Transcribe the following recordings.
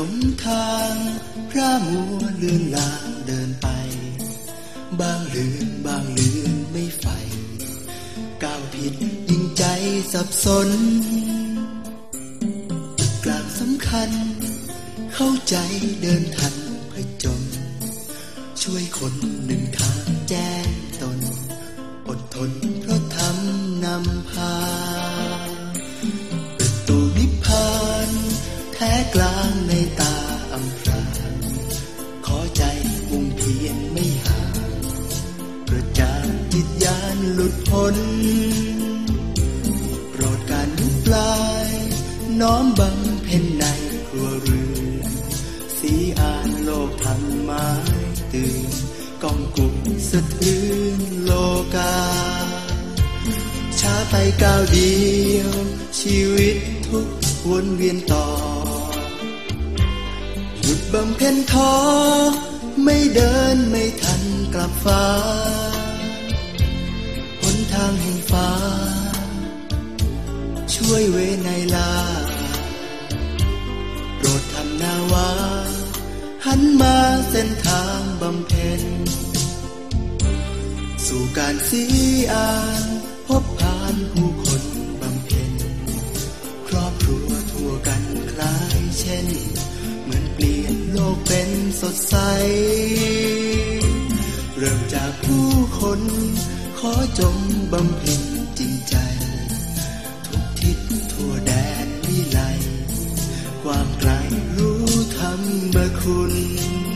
ลงทางพระมัวเลื่อนลางเดินไป บางลืนบางลืนไม่ไฟก้าวผิดยิ่งใจสับสน กลางสำคัญ เข้าใจเดินทันผจญช่วยคนหนึ่งทางแจ้งตน อดทนเพราะทำนำพา นโปรดการยุบลาย น้อมบังเพ็ญในครัวเรือนสีอ่านโลกทำไม้ตื่นกองกุมสะทือนโลกา ช้าไปก้าวเดียว ชีวิตทุกวนเวียนต่อ หยุดบำเพ็ญท้อไม่เดินไม่ทันกลับฟ้า ช่วยเวไนลา โปรดทำนาวา หันมาเส้นทางบำเพ็ญ สู่การสีอ่านพบผ่านผู้คนบำเพ็ญ ครอบครัวทั่วกันคล้ายเช่น เหมือนเปลี่ยนโลกเป็นสดใส เริ่มจากผู้คน ขอจงบำเพ็ญจริงใจ ธรรมคุณ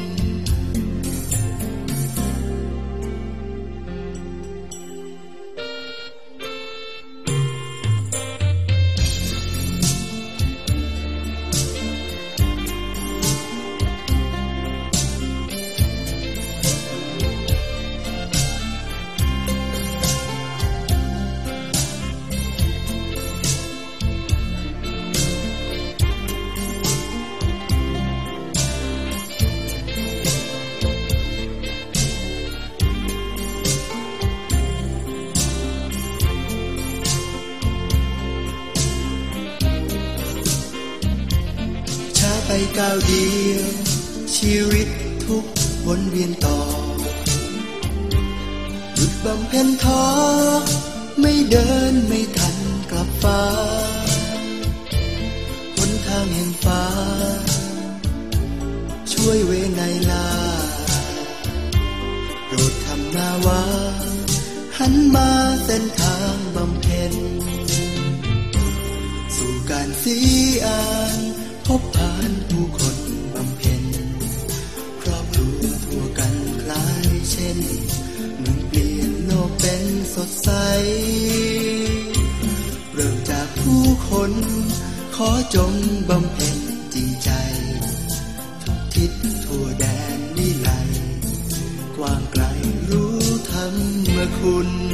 ก้าวเดียว ชีวิตทุกวนเวียนต่อหยุดบำเพ็ญท้อไม่เดินไม่ทันกลับฟ้าหนทางแห่งฟ้า ช่วยเวไนลาโปรดทำนาวาหันมาเส้นทางบำเพ็ญสู่การสีอา สดใส เริ่มจากผู้คน ขอจงบำเพ็ญจริงใจ ทุกทิศทั่วแดนนิไลกว้างไกลรู้ธรรมคุณ